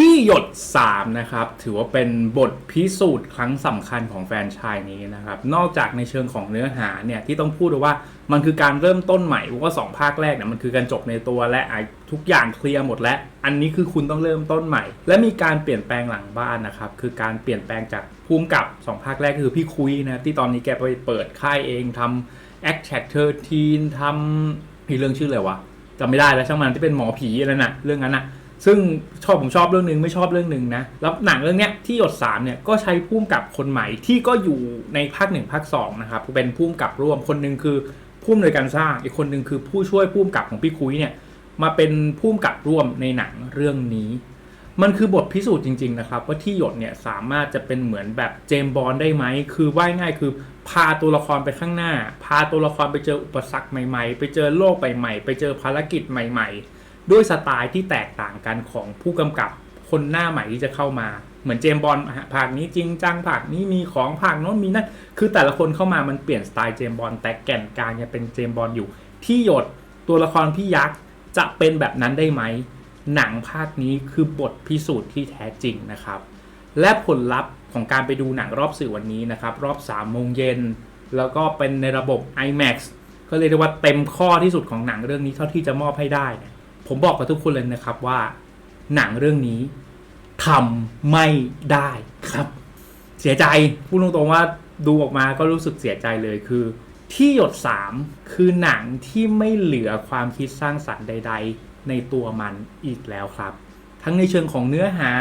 ที่หยด 3 นะครับ ถือว่าเป็นบทพิสูจน์ครั้งสำคัญของแฟนชายนี้นะครับ นอกจากในเชิงของเนื้อหาเนี่ยที่ต้องพูดว่ามันคือการเริ่มต้นใหม่เพราะว่า2ภาคแรกเนี่ยมันคือการจบในตัวและทุกอย่างเคลียร์หมดแล้ว อันนี้คือคุณต้องเริ่มต้นใหม่ และมีการเปลี่ยนแปลงหลังบ้านนะครับคือการเปลี่ยนแปลงจากภูมิกับ 2 ภาคแรกคือพี่คุยนะที่ตอนนี้แกไปเปิดค่ายเองทำ a c t a c t 13ทำมีเรื่องชื่ออะไรวะจำไม่ได้แล้วช่างมันที่เป็นหมอผีอะไรน่ะเรื่องนั้นน่ะ ซึ่งชอบผมชอบเรื่องหนึ่งไม่ชอบเรื่องหนึ่งนะแล้วหนังเรื่องเนี้ยที่หยด3เนี่ยก็ใช้พุ่มกับคนใหม่ที่ก็อยู่ในภาคหนึ่งภาค2นะครับเป็นพุ่มกับร่วมคนหนึ่งคือพุ่มโดยการสร้างอีกคนหนึ่งคือผู้ช่วยพุ่มกับของพี่คุยเนี่ยมาเป็นพุ่มกับร่วมในหนังเรื่องนี้ มันคือบทพิสูจน์จริงๆนะครับ ว่าที่หยดเนี่ยสามารถจะเป็นเหมือนแบบเจมบอลได้ไหมคือว่ายง่ายคือพาตัวละครไปข้างหน้า พาตัวละครไปเจออุปสรรคใหม่ ๆ ไปเจอโลกใหม่ๆไปเจอภารกิจใหม่ ๆ ด้วยสไตล์ที่แตกต่างกันของผู้กำกับคนหน้าใหม่ที่จะเข้ามา เหมือนเจมบอลภาคนี้จริงจังภาคนี้มีของภาคโน้นมีนั่นคือแต่ละคนเข้ามามันเปลี่ยนสไตล์เจมบอลแต่แก่นกลางยังเป็นเจมบอลอยู่ ที่หยดตัวละครพี่ยักษ์จะเป็นแบบนั้นได้ไหมหนังภาคนี้คือบทพิสูจน์ที่แท้จริงนะครับ และผลลัพธ์ของการไปดูหนังรอบสื่อวันนี้นะครับ รอบ3โมงเย็นแล้วก็เป็นในระบบ IMAX ก็เลยกได้ว่าเต็มข้อที่สุดของหนังเรื่องนี้เท่าที่จะมอบให้ได้ ผมบอกกับทุกคนเลยนะครับว่า หนังเรื่องนี้ทำไม่ได้ครับ เสียใจพูดตรงๆว่าดูออกมาก็รู้สึกเสียใจเลยคือ ที่หยด 3 คือหนังที่ไม่เหลือความคิดสร้างสรรค์ใด ๆ ในตัวมันอีกแล้วครับ ทั้งในเชิงของเนื้อหา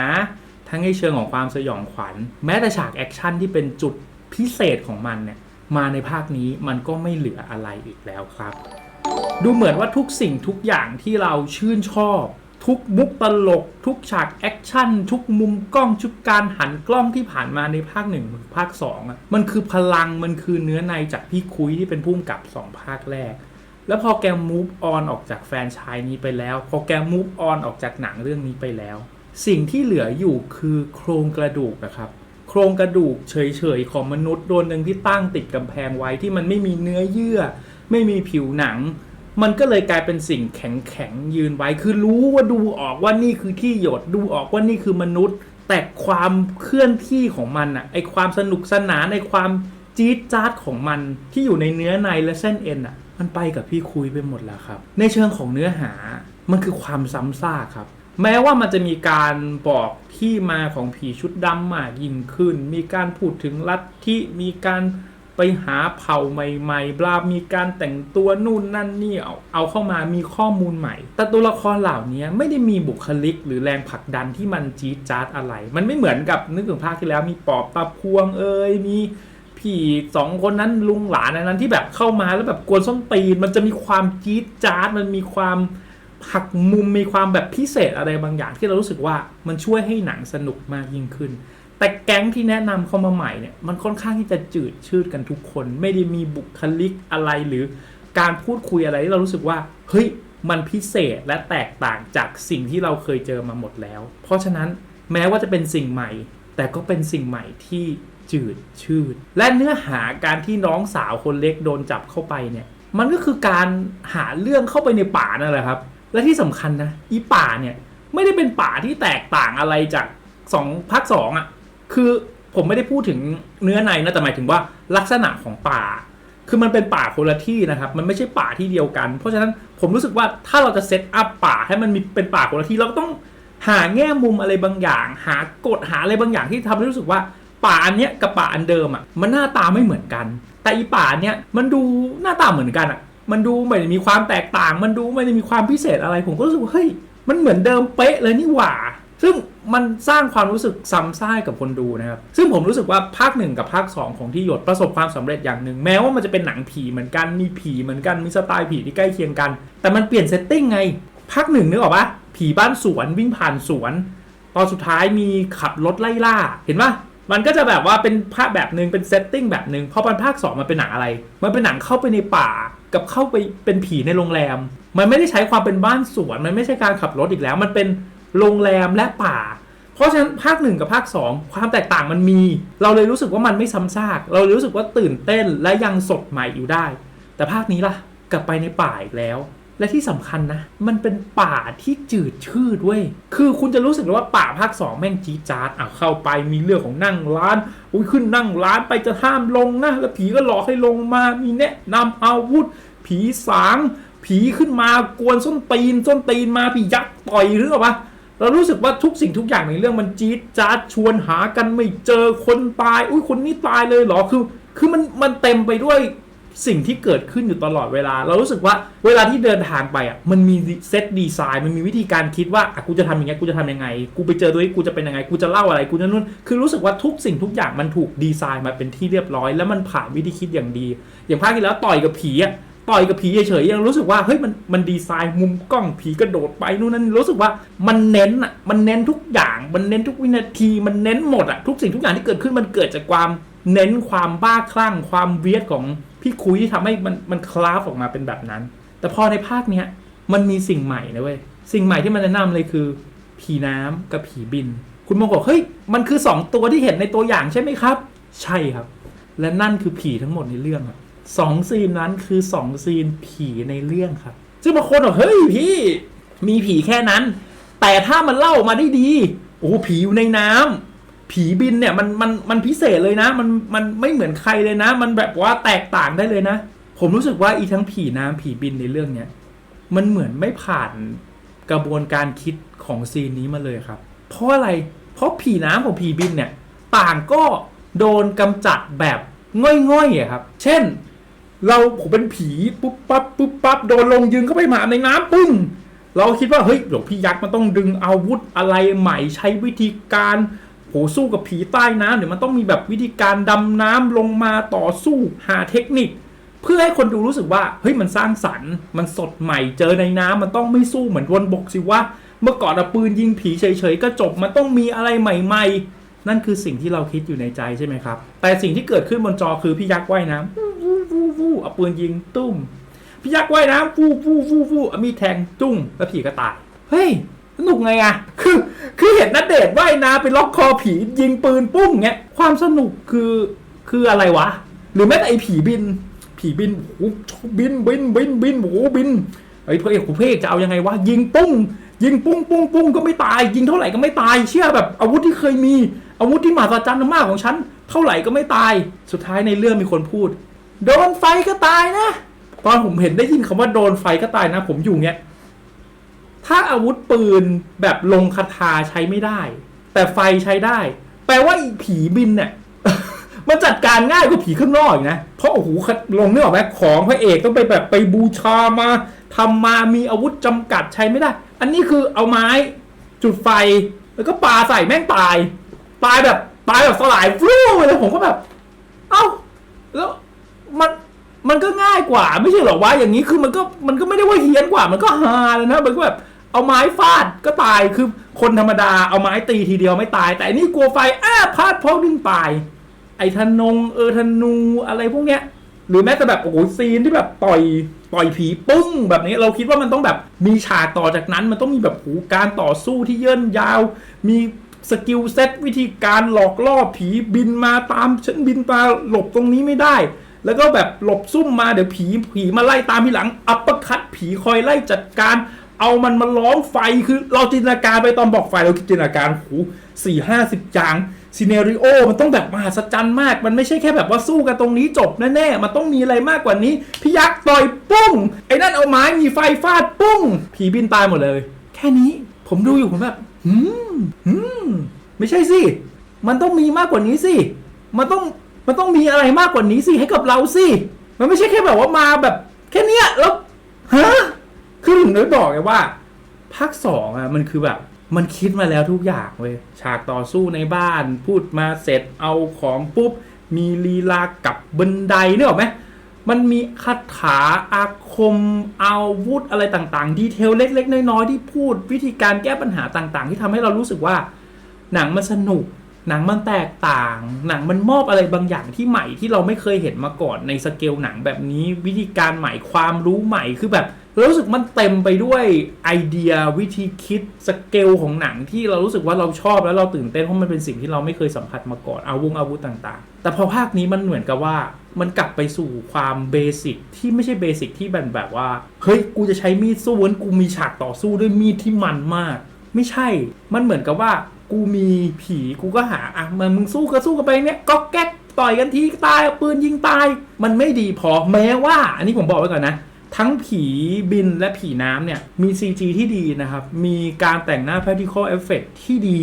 ทั้งในเชิงของความสยองขวัญ แม้แต่ฉากแอคชั่นที่เป็นจุดพิเศษของมันเนี่ยมาในภาคนี้มันก็ไม่เหลืออะไรอีกแล้วครับ ดูเหมือนว่าทุกสิ่งทุกอย่างที่เราชื่นชอบ ทุกมุกตลก ทุกฉากแอคชั่น ทุกมุมกล้องทุกการหันกล้องที่ผ่านมาในภาคหนึ่งภาคสองอะมันคือพลังมันคือเนื้อในจากพี่คุยที่เป็นผู้กำกับสองภาคแรก แล้วพอแก move on ออกจากแฟนชายนี้ไปแล้ว พอแก move on ออกจากหนังเรื่องนี้ไปแล้ว สิ่งที่เหลืออยู่คือโครงกระดูกนะครับโครงกระดูกเฉยๆของมนุษย์โดนหนึ่งที่ตั้งติดกำแพงไว้ที่มันไม่มีเนื้อเยื่อ ไม่มีผิวหนัง มันก็เลยกลายเป็นสิ่งแข็งๆยืนไว้ คือรู้ว่าดูออกว่านี่คือที่หยดดูออกว่านี่คือมนุษย์ แต่ความเคลื่อนที่ของมันอะไอความสนุกสนานไอความจี๊ดจ๊าดของมันที่อยู่ในเนื้อในและเส้นเอ็นอะมันไปกับพี่คุยไปหมดแล้วครับ ในเชิงของเนื้อหามันคือความซ้ำซากครับ แม้ว่ามันจะมีการบอกที่มาของผีชุดดำมากยิ่งขึ้น มีการพูดถึงลัทธิมีการ ไปหาเผ่าใหม่ๆบลามีการแต่งตัวนู่นนั่นนี่เอาเอาเข้ามามีข้อมูลใหม่ แต่ตัวละครเหล่านี้ไม่ได้มีบุคลิกหรือแรงผลักดันที่มันจี๊ดจ๊าดอะไร มันไม่เหมือนกับนึกถึงภาคที่แล้วมีปอบตาพวงเอ่ยมีผีสองคนนั้นลุงหลานนั้นที่แบบเข้ามาแล้วแบบกวนส้นตีน มันจะมีความจี๊ดจ๊าดมันมีความหักมุมมีความแบบพิเศษอะไรบางอย่างที่เรารู้สึกว่ามันช่วยให้หนังสนุกมากยิ่งขึ้น แต่แก๊งที่แนะนำเข้ามาใหม่เนี่ยมันค่อนข้างที่จะจืดชืดกันทุกคน ไม่ได้มีบุคลิกอะไรหรือการพูดคุยอะไรที่เรารู้สึกว่าเฮ้ยมันพิเศษและแตกต่างจากสิ่งที่เราเคยเจอมาหมดแล้ว เพราะฉะนั้นแม้ว่าจะเป็นสิ่งใหม่ แต่ก็เป็นสิ่งใหม่ที่จืดชืด และเนื้อหาการที่น้องสาวคนเล็กโดนจับเข้าไปเนี่ยมันก็คือการหาเรื่องเข้าไปในป่านั่นแหละครับ และที่สำคัญนะอีป่าเนี่ยไม่ได้เป็นป่าที่แตกต่างอะไรจากสองภาคสองอะ คือผมไม่ได้พูดถึงเนื้อในนะแต่หมายถึงว่าลักษณะของป่า คือมันเป็นป่าคนละที่นะครับ มันไม่ใช่ป่าที่เดียวกัน เพราะฉะนั้นผมรู้สึกว่าถ้าเราจะเซตอัพป่าให้มันมีเป็นป่าคนละที่เราก็ต้องหาแง่มุมอะไรบางอย่าง หากฎหาอะไรบางอย่างที่ทำให้รู้สึกว่าป่าอันเนี้ยกับป่าอันเดิมอะมันหน้าตาไม่เหมือนกัน แต่อีป่าเนี้ยมันดูหน้าตาเหมือนกันอะมันดูไม่ได้มีความแตกต่าง มันดูไม่ได้มีความพิเศษอะไร ผมก็รู้สึกว่าเฮ้ย มันเหมือนเดิมเป๊ะเลยนี่หว่า ซึ่ง มันสร้างความรู้สึกซ้ำซ่ายกับคนดูนะครับ ซึ่งผมรู้สึกว่าภาคหนึ่งกับภาค 2 ของที่หยดประสบความสำเร็จอย่างหนึ่ง แม้ว่ามันจะเป็นหนังผีเหมือนกัน มีผีเหมือนกัน มีสไตล์ผีที่ใกล้เคียงกัน แต่มันเปลี่ยนเซตติ้งไง ภาคหนึ่งนึกออกปะผีบ้านสวนวิ่งผ่านสวน ตอนสุดท้ายมีขับรถไล่ล่า เห็นปะมันก็จะแบบว่าเป็นภาพแบบหนึ่งเป็นเซตติ้งแบบหนึ่งพอเป็นภาค 2 มันเป็นหนังอะไร มันเป็นหนังเข้าไปในป่ากับเข้าไปเป็นผีในโรงแรม มันไม่ได้ใช้ความเป็นบ้านสวน มันไม่ใช่การขับรถอีกแล้ว มันเป็น โรงแรมและป่า เพราะฉะนั้นภาคหนึ่งกับภาค 2 ความแตกต่างมันมี เราเลยรู้สึกว่ามันไม่ซ้ำซาก เราเลยรู้สึกว่าตื่นเต้นและยังสดใหม่อยู่ได้ แต่ภาคนี้ล่ะ กลับไปในป่าอีกแล้ว และที่สำคัญนะ มันเป็นป่าที่จืดชืดเว้ยคือคุณจะรู้สึกเลยว่าป่าภาคสองแม่งจี๊ดจ๊าดอะเข้าไปมีเรื่องของนั่งร้านอุ้ยขึ้นนั่งร้านไปจะห้ามลงนะแล้วผีก็หลอกให้ลงมามีแนะนำอาวุธ ผีสางผีขึ้นมากวนส้นตีนส้นตีนมาผียักษ์ต่อยหรือเปล่า เรารู้สึกว่าทุกสิ่งทุกอย่างในเรื่องมันจี๊ดจ๊าดชวนหากันไม่เจอคนตาย อุ้ยคนนี้ตายเลยเหรอคือ คือมันมันเต็มไปด้วยสิ่งที่เกิดขึ้นอยู่ตลอดเวลา เรารู้สึกว่าเวลาที่เดินทางไปอะมันมีเซตดีไซน์มันมีวิธีการคิดว่าอะกูจะทำอย่างไงกูจะทำยังไง กูไปเจอตัวนี้กูจะเป็นยังไงกูจะเล่าอะไรกูจะนู่นคือรู้สึกว่าทุกสิ่งทุกอย่างมันถูกดีไซน์มาเป็นที่เรียบร้อย แล้วมันผ่านวิธีคิดอย่างดี อย่างภาคที่แล้วต่อยกับผีอะ ต่อยกับผีเฉยๆยังรู้สึกว่าเฮ้ยมันมันดีไซน์มุมกล้องผีกระโดดไปนู่นนั่นรู้สึกว่ามันเน้นอะมันเน้นทุกอย่างมันเน้นทุกวินาทีมันเน้นหมดอะทุกสิ่งทุกอย่างที่เกิดขึ้นมันเกิดจากความเน้นความบ้าคลั่ง ความเวียดของพี่คุยที่ทำให้มันมันคลาฟออกมาเป็นแบบนั้น แต่พอในภาคเนี้ยมันมีสิ่งใหม่นะเว้ยสิ่งใหม่ที่มันแนะนำเลยคือ ผีน้ำกับผีบิน คุณมองบอกเฮ้ยมันคือสองตัวที่เห็นในตัวอย่างใช่ไหมครับ ใช่ครับ และนั่นคือผีทั้งหมดในเรื่องครับ สองซีนนั้นคือสองซีนผีในเรื่องครับ ซึ่งบางคนบอกเฮ้ยพี่ มีผีแค่นั้น แต่ถ้ามันเล่ามาได้ดี โอ้ผีอยู่ในน้ำผีบินเนี่ยมันมันมันพิเศษเลยนะ มันมันไม่เหมือนใครเลยนะ มันแบบว่าแตกต่างได้เลยนะ ผมรู้สึกว่าอีทั้งผีน้ำผีบินในเรื่องเนี้ยมันเหมือนไม่ผ่านกระบวนการคิดของซีนนี้มาเลยครับ เพราะอะไร เพราะผีน้ำของผีบินเนี่ยต่างก็โดนกำจัดแบบง่อยๆอะครับ เช่น เราผมเป็นผีปุ๊บปั๊บปุ๊บปั๊บโดนลงยืนเข้าไปหมาในน้ำปึ้งเราคิดว่าเฮ้ยหลวงพี่ยักษ์มันต้องดึงอาวุธอะไรใหม่ใช้วิธีการโหสู้กับผีใต้น้ำเดี๋ยวมันต้องมีแบบวิธีการดำน้ำลงมาต่อสู้หาเทคนิค เพื่อให้คนดูรู้สึกว่าเฮ้ยมันสร้างสรรค์มันสดใหม่เจอในน้ำมันต้องไม่สู้เหมือนบนบกสิว่าเมื่อก่อนเอาปืนยิงผีเฉยๆก็จบมันต้องมีอะไรใหม่ ๆ นั่นคือสิ่งที่เราคิดอยู่ในใจใช่ไหมครับ แต่สิ่งที่เกิดขึ้นบนจอคือพี่ยักษ์ว่ายน้ำ ฟูฟูเอาปืนยิงตุ้มพี่ยักษ์ว่ายน้ำฟูฟูฟูฟูเอามีดแทงจุ้งแล้วผีก็ตายเฮ้ยสนุกไงอะคือ คือเห็นนัดเดทว่ายน้ำไปล็อกคอผียิงปืนปุ้งเงี้ยความสนุกคือคืออะไรวะ หรือแม้แต่ไอผีบิน ผีบินโอ้บินบินบินบินโอ้บินไอ้พระเอกของพระเอกจะเอายังไงวะยิงปุ้ง ยิงปุ้งปุ้งปุ้งก็ไม่ตาย ยิงเท่าไหร่ก็ไม่ตาย เชื่อแบบอาวุธที่เคยมี อาวุธที่มหัศจรรย์มากของฉันเท่าไหร่ก็ไม่ตาย สุดท้ายในเรื่องมีคนพูด โดนไฟก็ตายนะ ตอนผมเห็นได้ยินคำว่าโดนไฟก็ตายนะ ผมอยู่เงี้ย ถ้าอาวุธปืนแบบลงคาถาใช้ไม่ได้ แต่ไฟใช้ได้ แปลว่าผีบินเนี่ยมันจัดการง่ายกว่าผีข้างนอกอีกนะ เพราะโอ้โหลงเนึกออกไหมของพระเอกต้องไปแบบไปบูชามาทำมามีอาวุธจำกัดใช้ไม่ได้ อันนี้คือเอาไม้จุดไฟแล้วก็ปาใส่แม่งตาย ตายแบบตายแบบสลายฟลูเลยผมก็แบบ เอ้าแล้ว มันมันก็ง่ายกว่า ไม่ใช่หรอวะอย่างนี้คือมันก็มันก็ไม่ได้ว่าเฮี้ยนกว่า มันก็ฮาเลยนะมันก็แบบเอาไม้ฟาดก็ตายคือคนธรรมดาเอาไม้ตีทีเดียวไม่ตาย แต่อันนี่กลัวไฟอ้าพาดเพราะวิ่งตาย ไอ้ธนงเออธนูอะไรพวกเนี้ย หรือแม้แต่แบบโอ้โหซีนที่แบบต่อยต่อยผีปึ้งแบบนี้เราคิดว่ามันต้องแบบมีฉากต่อจากนั้น มันต้องมีแบบโอ้โหการต่อสู้ที่เยินยาว มีสกิลเซตวิธีการหลอกล่อผีบินมาตามฉันบินมาหลบตรงนี้ไม่ได้ แล้วก็แบบหลบซุ่มมาเดี๋ยวผีผีมาไล่ตามทีหลัง อัปปร์คัตผีคอยไล่จัดการ เอามันมาล้อมไฟคือเราจินตนาการไปตอนบอกไฟเราจินตนาการโหสี่ห้าสิบอย่างซีเนริโอมันต้องแบบมหัศจรรย์มาก มันไม่ใช่แค่แบบว่าสู้กันตรงนี้จบแน่ๆ มันต้องมีอะไรมากกว่านี้ พี่ยักษ์ต่อยปุ้ง ไอ้นั่นเอาไม้มีไฟฟาดปุ้ง ผีบินตายหมดเลย แค่นี้ผมดูอยู่ผมแบบหืมหืมไม่ใช่สิ มันต้องมีมากกว่านี้สิ มันต้อง มันต้องมีอะไรมากกว่านี้สิให้กับเราสิ มันไม่ใช่แค่แบบว่ามาแบบ แค่เนี้ยแล้วฮะคือถึงได้บอกไงว่าภาคสองอะมันคือแบบ มันคิดมาแล้วทุกอย่างเว้ยฉากต่อสู้ในบ้านพูดมาเสร็จเอาของปุ๊บ มีลีลากับบันไดเนกออไหมมันมีคาถาอาคมอาวุธอะไรต่างๆ ดีเทลเล็ก ๆ น้อยๆที่พูดวิธีการแก้ปัญหาต่าง ๆ ที่ทำให้เรารู้สึกว่า หนังมันสนุก หนังมันแตกต่าง หนังมันมอบอะไรบางอย่างที่ใหม่ที่เราไม่เคยเห็นมาก่อนในสเกลหนังแบบนี้วิธีการใหม่ความรู้ใหม่คือแบบเรารู้สึกมันเต็มไปด้วยไอเดียวิธีคิดสเกลของหนังที่เรารู้สึกว่าเราชอบแล้วเราตื่นเต้นเพราะมันเป็นสิ่งที่เราไม่เคยสัมผัสมาก่อนอาวุธอาวุธต่างๆ แต่พอภาคนี้มันเหมือนกับว่ามันกลับไปสู่ความเบสิกที่ไม่ใช่เบสิกที่แบบแบบว่าเฮ้ยกูจะใช้มีดสู้งั้นกูมีฉากต่อสู้ด้วยมีดที่มันมาก ไม่ใช่ มันเหมือนกับว่า กูมีผีกูก็หาอะมันมึงสู้ก็สู้กันไปเนี่ยก็แก๊กต่อยกันทีตายปืนยิงตาย มันไม่ดีพอแม้ว่า อันนี้ผมบอกไว้ก่อนนะ ทั้งผีบินและผีน้ำเนี่ย มี CG ที่ดีนะครับ มีการแต่งหน้า practical effect ที่ดี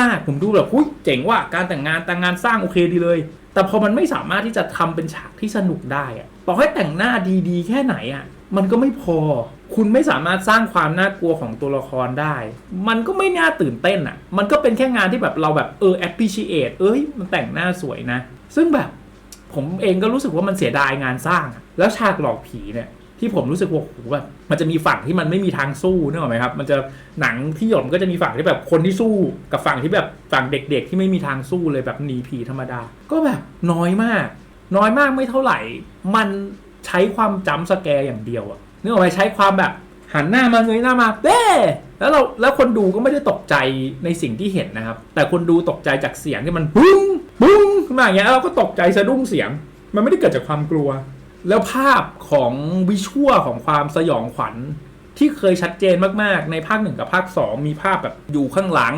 มากๆผมดูแบบหุ้ยเจ๋งว่ะการแต่งงานแต่งงานสร้างโอเคดีเลย แต่พอมันไม่สามารถที่จะทำเป็นฉากที่สนุกได้อะต่อให้แต่งหน้าดีๆ แค่ไหนอะ มันก็ไม่พอ คุณไม่สามารถสร้างความน่ากลัวของตัวละครได้ มันก็ไม่น่าตื่นเต้นอะมันก็เป็นแค่งานที่แบบเราแบบเออ appreciate เอ้ย มันแต่งหน้าสวยนะ ซึ่งแบบผมเองก็รู้สึกว่ามันเสียดายงานสร้าง แล้วฉากหลอกผีเนี่ยที่ผมรู้สึกว่าโอ้โหแบบมันจะมีฝั่งที่มันไม่มีทางสู้นึกออกไหมครับ มันจะหนังที่หยดมันก็จะมีฝั่งที่แบบคนที่สู้ กับฝั่งที่แบบฝั่งเด็กๆ ที่ไม่มีทางสู้เลยแบบหนีผีธรรมดา ก็แบบน้อยมาก น้อยมากไม่เท่าไหร่ มัน ใช้ความจำสแกร์อย่างเดียวอะนึกออกไหมใช้ความแบบหันหน้ามาเงยหน้ามาเด้แล้วเราแล้วคนดูก็ไม่ได้ตกใจในสิ่งที่เห็นนะครับ แต่คนดูตกใจจากเสียงที่มันปุ้งปุ้งขึ้นมาอย่างเงี้ยเราก็ตกใจสะดุ้งเสียง มันไม่ได้เกิดจากความกลัว แล้วภาพของวิชวลของความสยองขวัญที่เคยชัดเจนมากๆ ในภาคหนึ่งกับภาคสองมีภาพแบบอยู่ข้างหลัง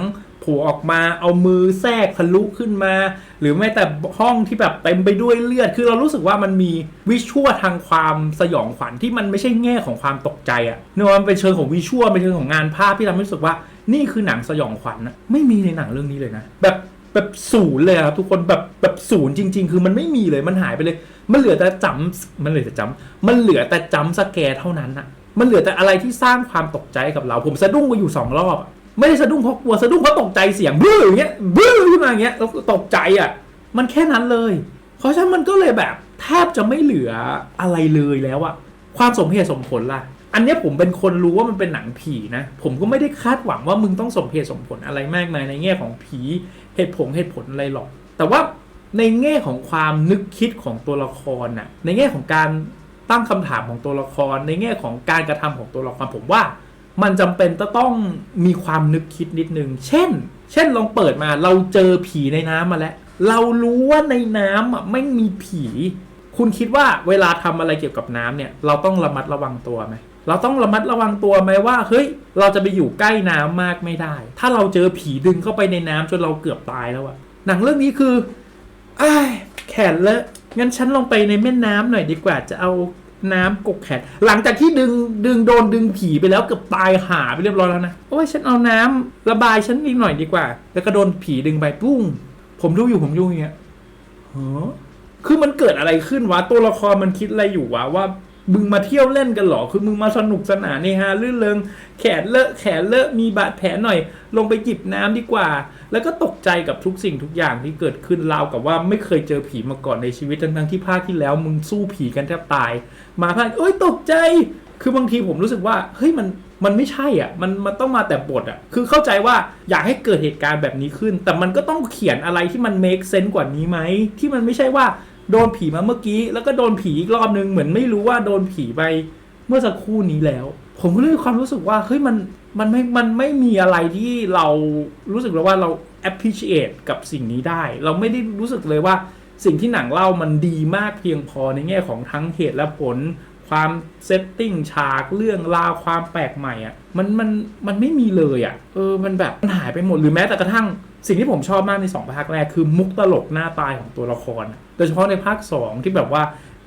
ล่ออกมาเอามือแทรกทะลุขึ้นมา หรือแม้แต่ห้องที่แบบเต็มไปด้วยเลือด คือเรารู้สึกว่ามันมีวิชวลทางความสยองขวัญที่มันไม่ใช่แง่ของความตกใจอะเนื่องมันเป็นเชิงของวิชวลเป็นเชิงของงานภาพที่ทำให้รู้สึกว่านี่คือหนังสยองขวัญนะไม่มีในหนังเรื่องนี้เลยนะ แบบแบบศูนย์เลยครับทุกคนแบบแบบศูนย์จริง ๆ คือมันไม่มีเลยมันหายไปเลย มันเหลือแต่จำมันเหลือแต่จำมันเหลือแต่จำสแกร์เท่านั้นอะมันเหลือแต่อะไรที่สร้างความตกใจกับเรา ผมสะดุ้งไปอยู่สองรอบ ไม่ได้สะดุ้งเพราะกลัวสะดุ้งเพราะตกใจเสียงบื้ออย่างเงี้ยบื้อขึ้นมาอย่างเงี้ยแล้วตกใจอะมันแค่นั้นเลย เพราะฉะนั้นมันก็เลยแบบแทบจะไม่เหลืออะไรเลยแล้วอะความสมเหตุสมผลล่ะ อันเนี้ยผมเป็นคนรู้ว่ามันเป็นหนังผีนะ ผมก็ไม่ได้คาดหวังว่ามึงต้องสมเหตุสมผลอะไรมากมายในแง่ของผีเหตุผลเหตุผลอะไรหรอก แต่ว่าในแง่ของความนึกคิดของตัวละครน่ะ ในแง่ของการตั้งคำถามของตัวละคร ในแง่ของการกระทำของตัวละครผมว่า มันจำเป็นจะต้องมีความนึกคิดนิดนึง เช่น เช่นลองเปิดมาเราเจอผีในน้ำมาแล้ว เรารู้ว่าในน้ำอะไม่มีผี คุณคิดว่าเวลาทำอะไรเกี่ยวกับน้ำเนี่ย เราต้องระมัดระวังตัวไหมเราต้องระมัดระวังตัวไหมว่า เฮ้ย เราจะไปอยู่ใกล้น้ำมากไม่ได้ ถ้าเราเจอผีดึงเข้าไปในน้ำจนเราเกือบตายแล้วอะหนังเรื่องนี้คืออ้ายแขนเลอะงั้นฉันลงไปในแม่น้ำหน่อยดีกว่าจะเอา น้ำกกแขนหลังจากที่ดึงดึงโดนดึงผีไปแล้วเกือบตายหาไปเรียบร้อยแล้วนะโอ้ยฉันเอาน้ำระบายฉันอีกหน่อยดีกว่า แล้วก็โดนผีดึงไปปุ้ง ผมดูอยู่ผมดูอย่างเงี้ยเฮะคือมันเกิดอะไรขึ้นวะตัวละครมันคิดอะไรอยู่วะว่ามึงมาเที่ยวเล่นกันหรอ คือมึงมาสนุกสนานนี่ฮะลื่นเริงแขนเลอะแขนเลอะมีบาดแผลหน่อย ลงไปจิบน้ำดีกว่า แล้วก็ตกใจกับทุกสิ่งทุกอย่างที่เกิดขึ้นราวกับว่าไม่เคยเจอผีมาก่อนในชีวิตทั้งๆที่ภาคที่แล้ว มึงสู้ผีกันแทบตาย มาภาคเอ้ยตกใจ คือบางทีผมรู้สึกว่าเฮ้ยมันมันไม่ใช่อะ มันมันต้องมาแต่บทอะ คือเข้าใจว่าอยากให้เกิดเหตุการณ์แบบนี้ขึ้น แต่มันก็ต้องเขียนอะไรที่มัน make sense กว่านี้ไหม ที่มันไม่ใช่ว่าโดนผีมาเมื่อกี้ แล้วก็โดนผีอีกรอบนึง เหมือนไม่รู้ว่าโดนผีไปเมื่อสักครู่นี้แล้ว ผมก็เลยความรู้สึกว่าเฮ้ยมันมันไม่ มันไม่มีอะไรที่เรารู้สึกเลยว่าเรา appreciate กับสิ่งนี้ได้ เราไม่ได้รู้สึกเลยว่า สิ่งที่หนังเล่ามันดีมากเพียงพอในแง่ของทั้งเหตุและผล ความเซตติ้งฉากเรื่องราวความแปลกใหม่อะ่ะมันมันมันไม่มีเลยอะ่ะเออมันแบบมันหายไปหมดหรือแม้แต่กระทั่ง สิ่งที่ผมชอบมากในสองภาคแรกคือมุกตลกหน้าตายของตัวละคร โดยเฉพาะในภาคสองที่แบบว่า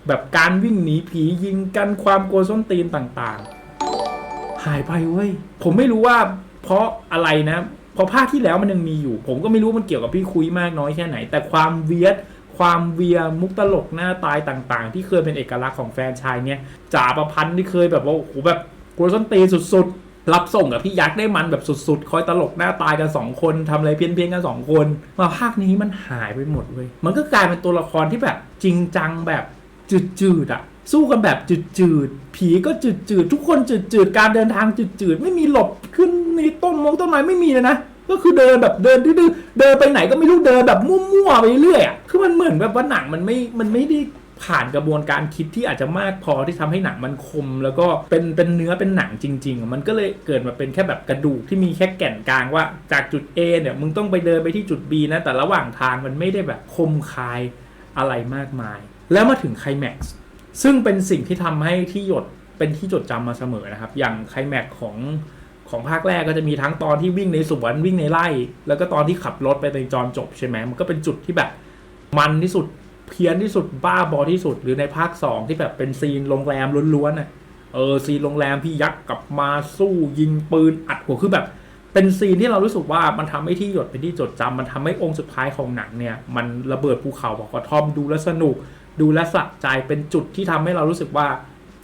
แบบการวิ่งหนีผียิงกันความโกลส้นตีนต่างๆ หายไปเว้ยผมไม่รู้ว่าเพราะอะไรนะเพราะภาคที่แล้วมันยังมีอยู่ ผมก็ไม่รู้มันเกี่ยวกับพี่คุยมากน้อยแค่ไหน แต่ความเวียด ความเวียมุกตลกหน้าตายต่างๆ ที่เคยเป็นเอกลักษณ์ของแฟนชายเนี่ยจ่าประพันธ์ที่เคยแบบว่าโอ้โหแบบโกลส้นตีสุดๆ รับส่งกับพี่ยักษ์ได้มันแบบสุดๆ คอยตลกหน้าตายกันสองคนทำอะไรเพี้ยนๆกันสองคนมาภาคนี้มันหายไปหมดเลย มันก็กลายเป็นตัวละครที่แบบจริงจังแบบจืดๆอะสู้กันแบบจืดๆ ผีก็จืดๆ ทุกคนจืดๆ การเดินทางจืดๆ ไม่มีหลบขึ้นในต้นมงต้นไม้ไม่มีเลยนะ ก็คือเดินแบบเดินดื้อเดินไปไหนก็ไม่รู้เดินแบบมั่วๆไปเรื่อยอะคือมันเหมือนแบบว่าหนังมันไม่ มันไม่ได้ผ่านกระบวนการคิดที่อาจจะมากพอที่ทำให้หนังมันคม แล้วก็เป็นเป็นเนื้อเป็นหนังจริง ๆ มันก็เลยเกิดมาเป็นแค่แบบกระดูกที่มีแค่แก่นกลางว่าจากจุด A เนี่ยมึงต้องไปเดินไปที่จุด B นะแต่ระหว่างทางมันไม่ได้แบบคมคายอะไรมากมาย แล้วมาถึงไคลแม็กซ์ซึ่งเป็นสิ่งที่ทำให้ที่หยดเป็นที่จดจำมาเสมอนะครับ อย่างไคลแม็กซ์ของ ของภาคแรกก็จะมีทั้งตอนที่วิ่งในสวนวิ่งในไร่ แล้วก็ตอนที่ขับรถไปในจอนจบใช่ไหมมันก็เป็นจุดที่แบบ มันที่สุดเพี้ยนที่สุดบ้าบอที่สุด หรือในภาค2ที่แบบเป็นซีนโรงแรมล้วนๆน่ะเออซีนโรงแรมพี่ยักษ์กลับมาสู้ยิงปืนอัดหัวคือแบบ เป็นซีนที่เรารู้สึกว่ามันทำให้ที่หยดเป็นที่จดจำมันทำให้องค์สุดท้ายของหนังเนี่ย มันระเบิดภูเขาบอกว่าทอมดูแลสนุก ดูแลสะใจเป็นจุดที่ทำให้เรารู้สึกว่า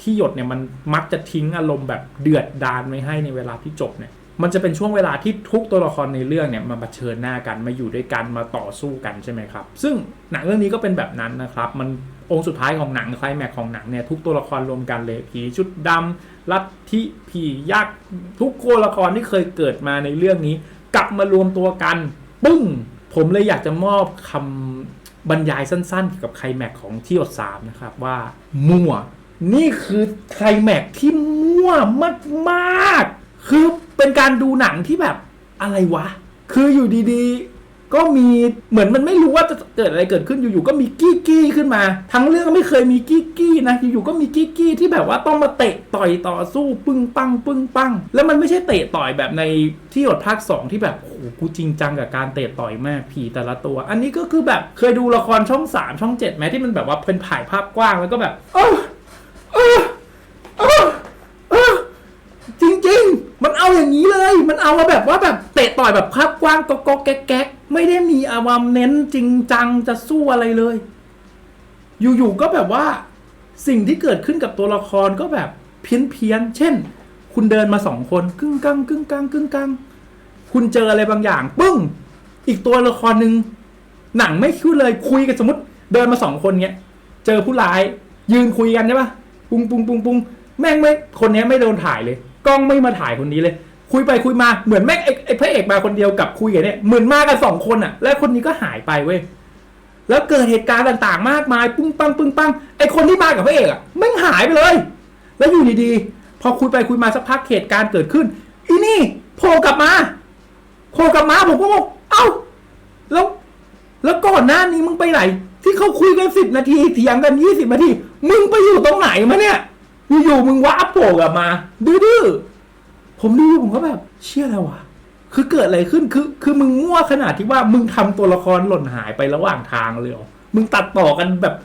ที่หยดเนี่ยมันมักจะทิ้งอารมณ์แบบเดือดดานไว้ให้ในเวลาที่จบเนี่ยมันจะเป็นช่วงเวลาที่ทุกตัวละครในเรื่องเนี่ยมาเผชิญหน้ากันมาอยู่ด้วยกันมาต่อสู้กันใช่ไหมครับ ซึ่งหนังเรื่องนี้ก็เป็นแบบนั้นนะครับ มันองค์สุดท้ายของหนังไคลแม็กของหนังเนี่ยทุกตัวละครรวมกันเลยผีชุดดำลัทธิผียักษ์ทุกตัวละครที่เคยเกิดมาในเรื่องนี้ กลับมารวมตัวกันปึ้ง ผมเลยอยากจะมอบคำบรรยายสั้นๆเกี่ยวกับไคลแม็กของที่หยดสามนะครับว่ามั่ว นี่คือไคลแม็กที่มั่วมากๆ คือเป็นการดูหนังที่แบบอะไรวะ คืออยู่ดีๆ ก็มีเหมือนมันไม่รู้ว่าจะเกิดอะไรเกิดขึ้นอยู่ๆก็มีกี้กี้ขึ้นมา ทั้งเรื่องไม่เคยมีกี้กี้นะอยู่ๆก็มีกี้กี้ที่แบบว่าต้องมาเตะต่อยต่อสู้ปึ้งปังปึ้งปัง แล้วมันไม่ใช่เตะต่อยแบบในที่หดภาคสองที่แบบโอ้โหกูจริงจังกับการเตะต่อยมากผีแต่ละตัว อันนี้ก็คือแบบเคยดูละครช่องสามช่องเจ็ดไหมที่มันแบบว่าเป็นถ่ายภาพกว้างแล้วก็แบบเออ เออเออเออจริง ๆ มันเอาอย่างนี้เลย มันเอามาแบบว่าแบบเตะต่อยแบบภาพกว้างก็ก็แก๊กแกไม่ได้มีอาวามเน้นจริงจังจะสู้อะไรเลย อยู่ๆก็แบบว่า สิ่งที่เกิดขึ้นกับตัวละครก็แบบเพี้ยนเพียนๆเช่น คุณเดินมาสองคนกึ้งกังกึ้งกังกึ้งกังคุณเจออะไรบางอย่างปึ้ง อีกตัวละครหนึ่งหนังไม่คิดเลยคุยกันสมมติเดินมาสองคนเนี้ย เจอผู้ร้าย ยืนคุยกันใช่ปะ ปุ้งปุ้งปุ้งปุ้งแม่งไม่คนนี้ไม่โดนถ่ายเลย กล้องไม่มาถ่ายคนนี้เลย คุยไปคุยมาเหมือนแม่งไอ้ไอ้พระเอกมาคนเดียวกับคุยกันเนี่ยเหมือนมากันสองคนอะ แล้วคนนี้ก็หายไปเว้ยแล้วเกิดเหตุการณ์ต่างๆ มากมาย ปุ้งปังปึ้งปังไอคนที่มากับพระเอกอะแม่งหายไปเลย แล้วอยู่ดีๆ พอคุยไปคุยมาสักพักเหตุการณ์เกิดขึ้นอีนี่โผล่กลับมาโผล่กลับมาผมก็บอกเอ้าแล้วแล้วก่อนหน้านี้มึงไปไหน ที่เขาคุยกันสิบนาทีเถียงกันยี่สิบนาที มึงไปอยู่ตรงไหนมาเนี่ย อยู่ๆมึงว้าโผล่กลับมาดื้อๆผมดูผมก็แบบ เชื่อแล้ววะคือเกิดอะไรขึ้นคือ คือมึงมั่วขนาดที่ว่ามึงทำตัวละครหล่นหายไประหว่างทางเลยเหรอมึงตัดต่อกันแบบ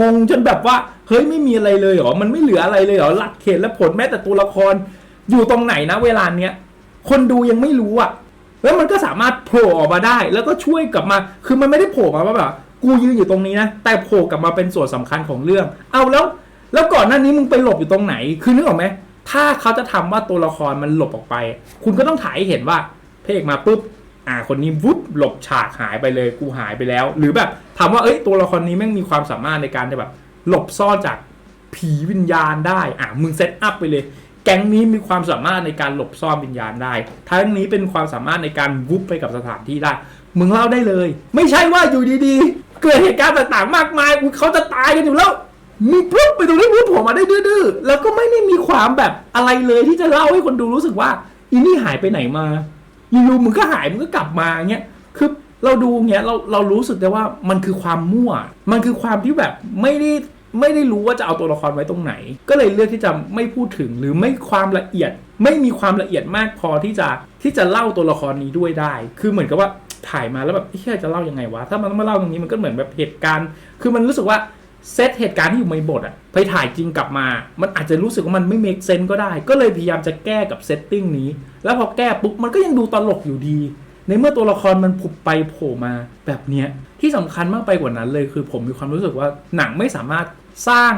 งงจนแบบว่า เฮ้ยไม่มีอะไรเลยเหรอมันไม่เหลืออะไรเลยเหรอหลักเขตและผลแม้แต่ตัวละคร อยู่ตรงไหนนะ เวลาเนี้ยคนดูยังไม่รู้อะแล้วมันก็สามารถโผล่ออกมาได้ แล้วก็ช่วยกลับมา คือมันไม่ได้โผล่มาว่าแบบ กูยืนอยู่ตรงนี้นะ แต่โผล่กลับมาเป็นส่วนสำคัญของเรื่อง เอาแล้ว แล้วก่อนหน้านี้มึงไปหลบอยู่ตรงไหน คือนึกออกไหมถ้าเขาจะทำว่าตัวละครมันหลบออกไป คุณก็ต้องถ่ายให้เห็นว่าพระเอกมาปุ๊บ อ่า คนนี้วุบหลบฉากหายไปเลย กูหายไปแล้ว หรือแบบถามว่า เอ้ย ตัวละครนี้แม่งมีความสามารถในการจะแบบ หลบซ่อนจากผีวิญญาณได้ อะมึงเซตอัพไปเลย แก๊งนี้มีความสามารถในการหลบซ่อนวิญญาณได้ ทั้งนี้เป็นความสามารถในการวุบไปกับสถานที่ได้ มึงเล่าได้เลย ไม่ใช่ว่าอยู่ดีๆ เกิดเหตุการณ์ต่างๆมากมายเขาจะตายกันอยู่แล้วมึงปุ๊บไปตรงนี้ปุ๊บผมมาได้ดื้อๆแล้วก็ไม่ได้มีความแบบอะไรเลยที่จะเล่าให้คนดูรู้สึกว่าอีนี่หายไปไหนมาอยู่ๆมึงก็หายมึงก็กลับมาเงี้ยคือเราดูเงี้ยเราเรารู้สึกได้ว่ามันคือความมั่ว มันคือความที่แบบไม่ได้ไม่ได้รู้ว่าจะเอาตัวละครไว้ตรงไหน ก็เลยเลือกที่จะไม่พูดถึงหรือไม่ความละเอียด ไม่มีความละเอียดมากพอที่จะที่จะเล่าตัวละครนี้ด้วยได้ คือเหมือนกับว่า ถ่ายมาแล้วแบบเฮ้ยจะเล่ายังไงวะ ถ้ามันต้องมาเล่าตรงนี้มันก็เหมือนแบบเหตุการณ์ คือมันรู้สึกว่าเซตเหตุการณ์ที่อยู่ในบทอะไปถ่ายจริงกลับมา มันอาจจะรู้สึกว่ามันไม่ make sense ก็ได้ ก็เลยพยายามจะแก้กับเซตติ้งนี้ แล้วพอแก้ปุ๊บมันก็ยังดูตลกอยู่ดี ในเมื่อตัวละครมันผุบไปโผล่มาแบบเนี้ยที่สำคัญมากไปกว่านั้นเลยคือผมมีความรู้สึกว่าหนังไม่สามารถสร้าง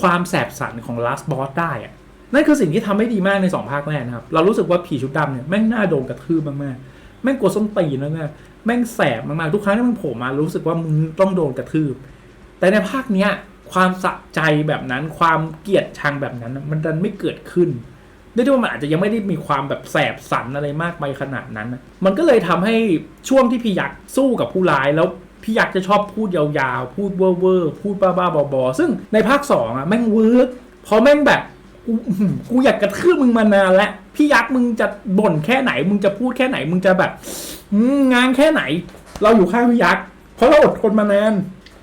ความแสบสันของ last boss ได้อะนั่นคือสิ่งที่ทำให้ดีมากในสองภาคแรกนะครับ เรารู้สึกว่าผีชุดดำเนี่ยแม่งน่าโดนกระทืบมากๆ แม่งกลัวส้นตีนมากๆแม่งแสบมากๆทุกครั้งที่มันโผล่มารู้สึกว่ามึงต้องโดนกระทืบ แต่ในภาคเนี้ยความสะใจแบบนั้นความเกลียดชังแบบนั้น มันดันไม่เกิดขึ้นด้วยที่ว่ามันอาจจะยังไม่ได้มีความแบบแสบสันอะไรมากไปขนาดนั้น มันก็เลยทำให้ช่วงที่พี่ยักษ์สู้กับผู้ร้ายแล้วพี่ยักษ์จะชอบพูดยาวๆ พูดเว่อร์พูดบ้าๆบอๆซึ่งในภาคสองอะแม่งเวิร์กพอแม่งแบบกูอื้อหือกูอยากกระทืบมึงมานานแล้ว พี่ยักษ์มึงจะบ่นแค่ไหน มึงจะพูดแค่ไหน มึงจะแบบงานแค่ไหน เราอยู่ข้างพี่ยักษ์เพราะเราอดทนมานาน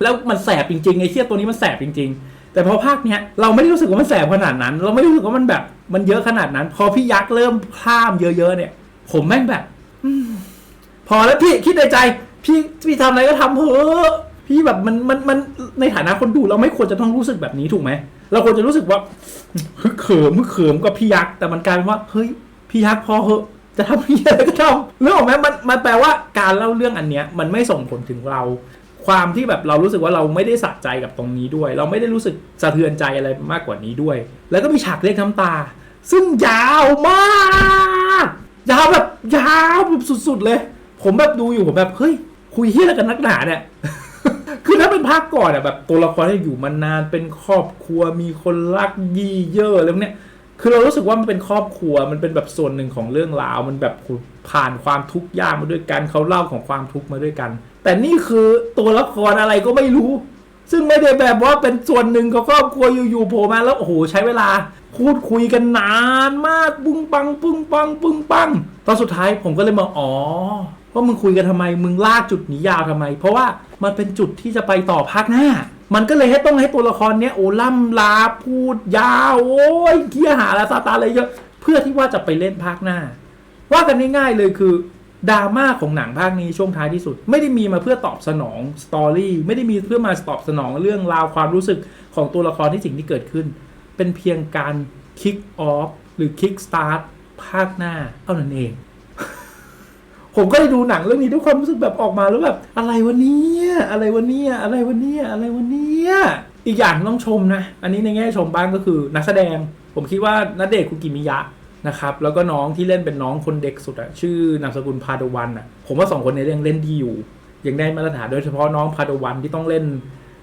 แล้วมันแสบจริงๆไอ้เชี่ยตัวนี้มันแสบจริง ๆ แต่พอภาคเนี้ยเราไม่ได้รู้สึกว่ามันแสบขนาดนั้น เราไม่รู้สึกว่ามันแบบมันเยอะขนาดนั้น พอพี่ยักษ์เริ่มพร่ามเยอะๆเนี่ย ผมแม่งแบบอพอแล้วพี่คิดในใจ พี่พี่ทำอะไรก็ทำเถอะพี่แบบมันมันมันในฐานะคนดูเราไม่ควรจะต้องรู้สึกแบบนี้ถูกไหม เราควรจะรู้สึกว่าฮึกเขิมฮึกเขิมกับพี่ยักษ์แต่มันกลายเป็นว่าเฮ้ยพี่ยักษ์พอเหอะจะทำอะไรก็ทำเรื่องของแม่มันมันแปลว่าการเล่าเรื่องอันเนี้ยมันไม่ส่งผลถึงเรา ความที่แบบเรารู้สึกว่าเราไม่ได้สะใจกับตรงนี้ด้วย เราไม่ได้รู้สึกสะเทือนใจอะไรมากกว่านี้ด้วย แล้วก็มีฉากเรียกน้ำตา ซึ่งยาวมากยาวแบบยาวแบบสุดๆเลย ผมแบบดูอยู่ผมแบบเฮ้ยคุยเฮี้ยอะไรกันนักหนาเนี่ย คือถ้าเป็นภาคก่อนอะแบบตัวละครที่อยู่มานานเป็นครอบครัวมีคนรักยี่เย่อแล้วเนี่ยคือเรารู้สึกว่ามันเป็นครอบครัวมันเป็นแบบส่วนหนึ่งของเรื่องราว มันแบบผ่านความทุกข์ยากมาด้วยกันเขาเล่าของความทุกข์มาด้วยกัน แต่นี่คือตัวละครอะไรก็ไม่รู้ ซึ่งไม่ได้แบบว่าเป็นส่วนหนึ่งของครอบครัวอยู่ๆโผล่มาแล้วโอ้โหใช้เวลาพูดคุยกันนานมากปุ้งปังปุ้งปังปุ้งปังตอนสุดท้ายผมก็เลยมาอ๋อว่ามึงคุยกันทำไมมึงลากจุดนี้ยาวทำไม เพราะว่า มันเป็นจุดที่จะไปต่อภาคหน้า มันก็เลยให้ต้องให้ตัวละครเนี้ยโอ้ล่ำลาพูดยาวโอ้ยเกียหาและซาตานอะไรเยอะเพื่อที่ว่าจะไปเล่นภาคหน้า ว่ากันง่ายๆเลยคือดราม่าของหนังภาคนี้ช่วงท้ายที่สุด ไม่ได้มีมาเพื่อตอบสนองสตอรี่ไม่ได้มีเพื่อมาตอบสนองเรื่องราวความรู้สึกของตัวละครที่สิ่งที่เกิดขึ้น เป็นเพียงการคิกออฟหรือคิกสตาร์ทภาคหน้าเท่านั้นเอง ผมก็เลยดูหนังเรื่องนี้ด้วยความรู้สึกแบบออกมาแล้วแบบอะไรวะเนี่ยอะไรวะเนี่ยอะไรวะเนี่ยอะไรวะเนี่ยอีกอย่างต้องชมนะ อันนี้ในแง่ชมบ้างก็คือนักแสดง ผมคิดว่าณเดชคุกิมิยะนะครับแล้วก็น้องที่เล่นเป็นน้องคนเด็กสุดอะชื่อนามสกุลพาโดวันอะผมว่าสองคนในเรื่องเล่นดีอยู่ยังได้มาตรฐานโดยเฉพาะน้องพาโดวันที่ต้องเล่น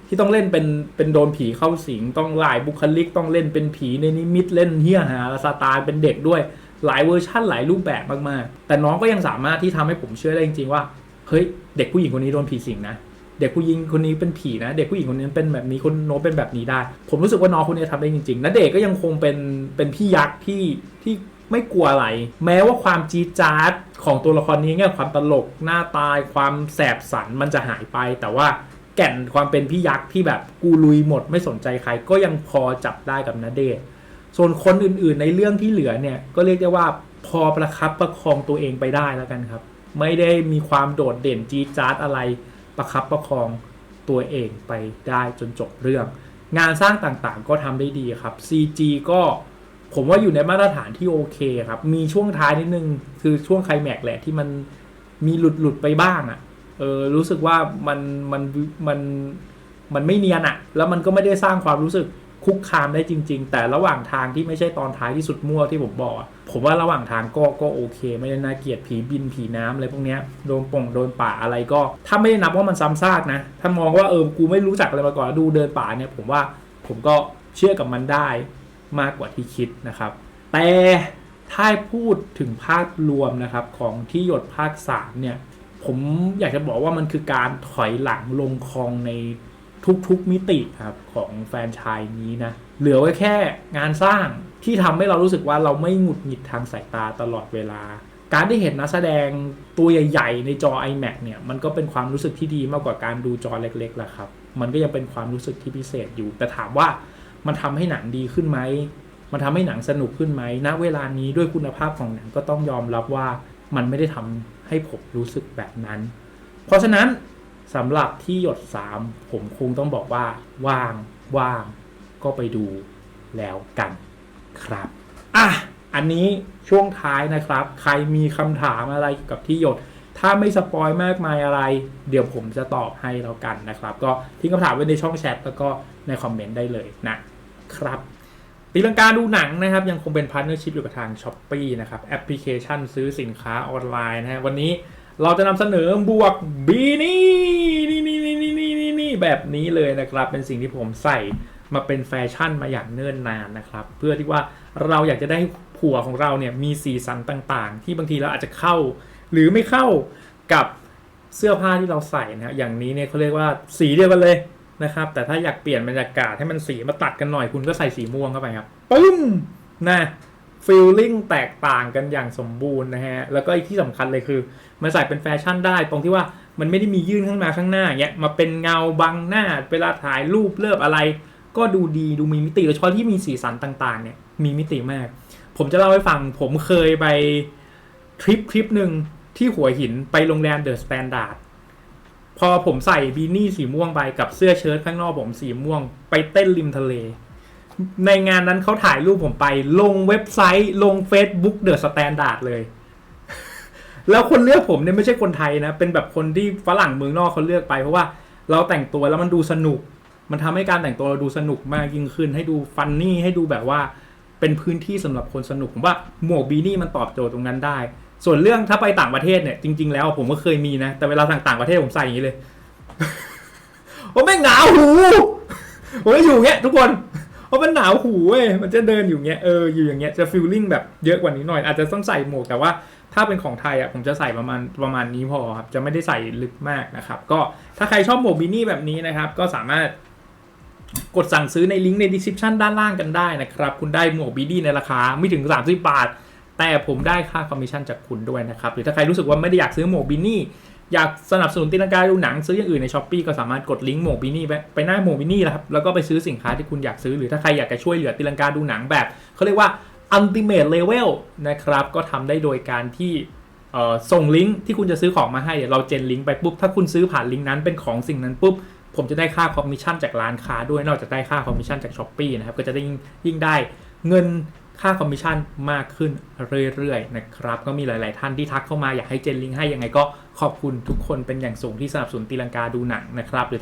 ที่ต้องเล่นเป็นเป็นโดนผีเข้าสิงต้องหลายบุคลิกต้องเล่นเป็นผีในนิมิตเล่นเฮี้ยหาซาตานเป็นเด็กด้วย หลายเวอร์ชั่นหลายรูปแบบมากๆ แต่น้องก็ยังสามารถที่ทำให้ผมเชื่อได้จริงๆว่าเฮ้ยเด็กผู้หญิงคนนี้โดนผีสิงนะเด็กผู้หญิงคนนี้เป็นผีนะ เด็กผู้หญิงคนนี้เป็นแบบนี้คนโน้เป็นแบบนี้ได้ ผมรู้สึกว่าน้องคนนี้ทำได้จริงๆและเด็กก็ยังคงเป็นเป็นพี่ยักษ์ที่ที่ไม่กลัวอะไร แม้ว่าความจี๊ดจ๊าดของตัวละครนี้เนี่ยความตลกหน้าตายความแสบสันมันจะหายไป แต่ว่าแก่นความเป็นพี่ยักษ์ที่แบบกูลุยหมดไม่สนใจใครก็ยังพอจับได้กับนเดช ส่วนคนอื่นๆ ในเรื่องที่เหลือเนี่ยก็เรียกได้ว่าพอประคับประคองตัวเองไปได้แล้วกันครับ ไม่ได้มีความโดดเด่นจี๊ดจ๊าดอะไรประคับประคองตัวเองไปได้จนจบเรื่อง งานสร้างต่างๆ ก็ทำได้ดีครับ CG ก็ผมว่าอยู่ในมาตรฐานที่โอเคครับ มีช่วงท้ายนิดนึง คือช่วงไคลแม็กแหละที่มันมีหลุดหลุดไปบ้างอะ่ะ เออรู้สึกว่ามันมันมันมันไม่เนียนอะ่ะ แล้วมันก็ไม่ได้สร้างความรู้สึก คุกคามได้จริง ๆ แต่ระหว่างทางที่ไม่ใช่ตอนท้ายที่สุดมั่วที่ผมบอก ผมว่าระหว่างทางก็ก็โอเค ไม่ได้น่าเกลียดผีบินผีน้ำอะไรพวกเนี้ยโดนป่งโดนป่าอะไรก็ ถ้าไม่ได้นับว่ามันซ้ำซากนะ ถ้ามองว่าเออกูไม่รู้จักอะไรมาก่อนดูเดินป่าเนี่ยผมว่าผมก็เชื่อกับมันได้มากกว่าที่คิดนะครับ แต่ถ้าพูดถึงภาพรวมนะครับของที่หยดภาค3เนี่ยผมอยากจะบอกว่ามันคือการถอยหลังลงคลองใน ทุกๆมิติครับของแฟนชายนี้นะ เหลือไว้แค่งานสร้างที่ทำให้เรารู้สึกว่าเราไม่หงุดหงิดทางสายตาตลอดเวลา การที่เห็นนักแสดงตัวใหญ่ๆในจอ iMac เนี่ยมันก็เป็นความรู้สึกที่ดีมากกว่าการดูจอเล็กๆแหละครับ มันก็ยังเป็นความรู้สึกที่พิเศษอยู่ แต่ถามว่ามันทำให้หนังดีขึ้นไหมมันทำให้หนังสนุกขึ้นไหมณเวลานี้ด้วยคุณภาพของหนังก็ต้องยอมรับว่ามันไม่ได้ทำให้ผมรู้สึกแบบนั้น เพราะฉะนั้น สำหรับที่หยด 3 ผมคงต้องบอกว่า ว่างว่างก็ไปดูแล้วกันครับ อะ อันนี้ช่วงท้ายนะครับ ใครมีคำถามอะไรกับที่หยด ถ้าไม่สปอยมากมายอะไร เดี๋ยวผมจะตอบให้แล้วกันนะครับ ก็ทิ้งคำถามไว้ในช่องแชทแล้วก็ในคอมเมนต์ได้เลยนะครับตีลังการดูหนังนะครับ ยังคงเป็นพาร์ทเนอร์ชิพอยู่กับทาง s h อ p e e นะครับ แอปพลิเคชันซื้อสินค้าออนไลน์นะฮะวันนี้ เราจะนำเสนอบวกบีนี่นี่นี่นี่นี่นี่นี่นี่แบบนี้เลยนะครับ เป็นสิ่งที่ผมใส่มาเป็นแฟชั่นมาอย่างเนิ่นนานนะครับ เพื่อที่ว่าเราอยากจะได้ผัวของเราเนี่ยมีสีสันต่างๆ ที่บางทีเราอาจจะเข้า หรือไม่เข้ากับเสื้อผ้าที่เราใส่นะฮะอย่างนี้เนี่ยเขาเรียกว่าสีเดียวกันเลยนะครับ แต่ถ้าอยากเปลี่ยนบรรยากาศให้มันสีมาตัดกันหน่อยคุณก็ใส่สีม่วงเข้าไปครับปึ้มนะ ฟีลลิ่งแตกต่างกันอย่างสมบูรณ์นะฮะ แล้วก็อีกที่สำคัญเลยคือ มันใส่เป็นแฟชั่นได้ ตรงที่ว่ามันไม่ได้มียื่นข้างมาข้างหน้าเงี้ยมาเป็นเงาบังหน้า เวลาถ่ายรูปเลิบอะไร ก็ดูดีดูมีมิติโดยเฉพาะที่มีสีสันต่างๆ เนี่ยมีมิติมาก ผมจะเล่าให้ฟังผมเคยไปทริปทริปหนึ่งที่หัวหินไปโรงแรมเดอะสแตนดาร์ดพอผมใส่บีนี่สีม่วงไปกับเสื้อเชิ้ตข้างนอกผมสีม่วง ไปเต้นริมทะเล ในงานนั้นเขาถ่ายรูปผมไป ลงเว็บไซต์ ลง Facebook เดอะสแตนดาร์ดเลย แล้วคนเลือกผมเนี่ยไม่ใช่คนไทยนะ เป็นแบบคนที่ฝรั่งเมืองนอกเขาเลือกไปเพราะว่าเราแต่งตัวแล้วมันดูสนุก มันทำให้การแต่งตัวเราดูสนุกมากยิ่งขึ้น ให้ดูฟันนี่ให้ดูแบบว่าเป็นพื้นที่สำหรับคนสนุกผมว่าหมวกบีนี่มันตอบโจทย์ตรงนั้นได้ ส่วนเรื่องถ้าไปต่างประเทศเนี่ยจริง ๆ แล้วผมก็เคยมีนะ แต่เวลาต่างประเทศผมใส่อย่างนี้เลยโอ้แม่งหนาวหูผมอยู่อย่างเงี้ยทุกคน ราะมันหนาวหูเว้ยมันจะเดินอยู่เงี้ยเอออยู่อย่างเงี้ยจะฟีลลิ่งแบบเยอะกว่านี้หน่อย อาจจะต้องใส่หมวกแต่ว่าถ้าเป็นของไทยอะผมจะใส่ประมาณประมาณนี้พอครับจะไม่ได้ใส่ลึกมากนะครับ ก็ถ้าใครชอบหมวกบีนี่แบบนี้นะครับ ก็สามารถกดสั่งซื้อในลิงก์ใน description ด้านล่างกันได้นะครับ คุณได้หมวกบีดีในราคาไม่ถึง 30 บาท แต่ผมได้ค่าคอมมิชชั่นจากคุณด้วยนะครับ หรือถ้าใครรู้สึกว่าไม่ได้อยากซื้อหมวกบินี่ อยากสนับสนุนตีลังกาดูหนังซื้ออย่างอื่นในช้อปปีก็สามารถกดลิงก์หมกบินี่ไปไปหน้าหมกบินี่นะครับแล้วก็ไปซื้อสินค้าที่คุณอยากซื้อหรือถ้าใครอยากจะช่วยเหลือตีลังกาดูหนังแบบเขาเรียกว่า ultimate level นะครับก็ทำได้โดยการที่ส่งลิงก์ที่คุณจะซื้อของมาให้เดี๋ยวเราเจนลิงก์ไปปุ๊บถ้าคุณซื้อผ่านลิงก์นั้นเป็นของสิ่งนั้นปุ๊บผมจะได้ค่าคอมมิชชั่นจากร้านค้าด้วยนอกจากได้ค่าคอมมิชชั่นจากช้อปปีนะครับก็จะได้ยิ่งได้เงิน ค่าคอมมิชชั่นมากขึ้นเรื่อยๆนะครับ ก็มีหลาย ๆ ท่านที่ทักเข้ามาอยากให้เจนลิงให้ยังไงก็ขอบคุณทุกคนเป็นอย่างสูงที่สนับสนุนตีลังกาดูหนังนะครับ หรือถ้า